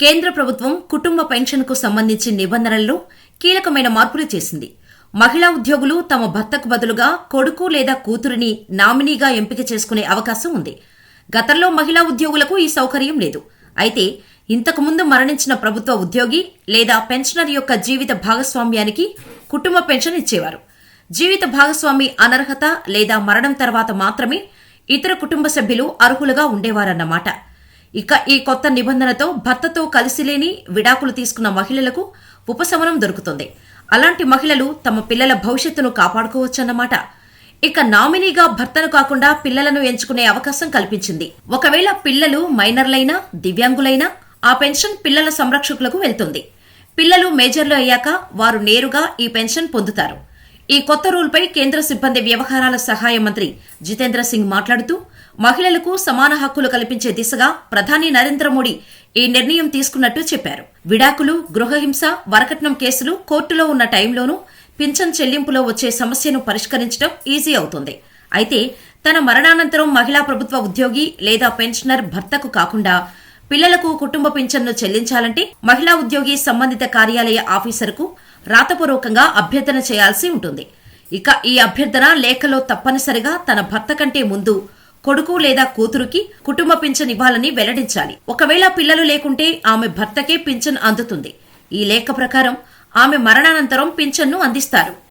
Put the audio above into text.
కేంద్ర ప్రభుత్వం కుటుంబ పెన్షన్కు సంబంధించి నిబంధనల్లో కీలకమైన మార్పులు చేసింది. మహిళా ఉద్యోగులు తమ భర్తకు బదులుగా కొడుకు లేదా కూతురిని నామినీగా ఎంపిక చేసుకునే అవకాశం ఉంది. గతంలో మహిళా ఉద్యోగులకు ఈ సౌకర్యం లేదు. అయితే ఇంతకుముందు మరణించిన ప్రభుత్వ ఉద్యోగి లేదా పెన్షనర్ యొక్క జీవిత భాగస్వామ్యానికి కుటుంబ పెన్షన్ ఇచ్చేవారు. జీవిత భాగస్వామి అనర్హత లేదా మరణం తర్వాత మాత్రమే ఇతర కుటుంబ సభ్యులు అర్హులుగా ఉండేవారన్నమాట. ఇక ఈ కొత్త నిబంధనతో భర్తతో కలిసి లేని విడాకులు తీసుకున్న మహిళలకు ఉపశమనం దొరుకుతుంది. అలాంటి మహిళలు తమ పిల్లల భవిష్యత్తును కాపాడుకోవచ్చన్నమాట. ఇక నామినీగా భర్తను కాకుండా పిల్లలను ఎంచుకునే అవకాశం కల్పించింది. ఒకవేళ పిల్లలు మైనర్లైనా దివ్యాంగులైనా ఆ పెన్షన్ పిల్లల సంరక్షకులకు వెళ్తుంది. పిల్లలు మేజర్లు అయ్యాక వారు నేరుగా ఈ పెన్షన్ పొందుతారు. ఈ కొత్త రూల్పై కేంద్ర సిబ్బంది వ్యవహారాల సహాయ మంత్రి జితేంద్ర సింగ్ మాట్లాడుతూ మహిళలకు సమాన హక్కులు కల్పించే దిశగా ప్రధాని నరేంద్ర మోడీ ఈ నిర్ణయం తీసుకున్నట్టు చెప్పారు. విడాకులు గృహహింస వరకట్నం కేసులు కోర్టులో ఉన్న టైంలోనూ పింఛన్ చెల్లింపులో వచ్చే సమస్యను పరిష్కరించడం ఈజీ అవుతుంది. అయితే తన మరణానంతరం మహిళా ప్రభుత్వ ఉద్యోగి లేదా పెన్షనర్ భర్తకు కాకుండా పిల్లలకు కుటుంబ పింఛన్ను చెల్లించాలంటే మహిళా ఉద్యోగి సంబంధిత కార్యాలయ ఆఫీసర్కు రాతపూర్వకంగా అభ్యర్థన చేయాల్సి ఉంటుంది. ఇక ఈ అభ్యర్థన లేఖలో తప్పనిసరిగా తన భర్త కంటే ముందు కొడుకు లేదా కూతురుకి కుటుంబ పింఛన్ ఇవ్వాలని వెల్లడించాలి. ఒకవేళ పిల్లలు లేకుంటే ఆమె భర్తకే పింఛన్ అందుతుంది. ఈ లేఖ ప్రకారం ఆమె మరణానంతరం పింఛన్ను అందిస్తారు.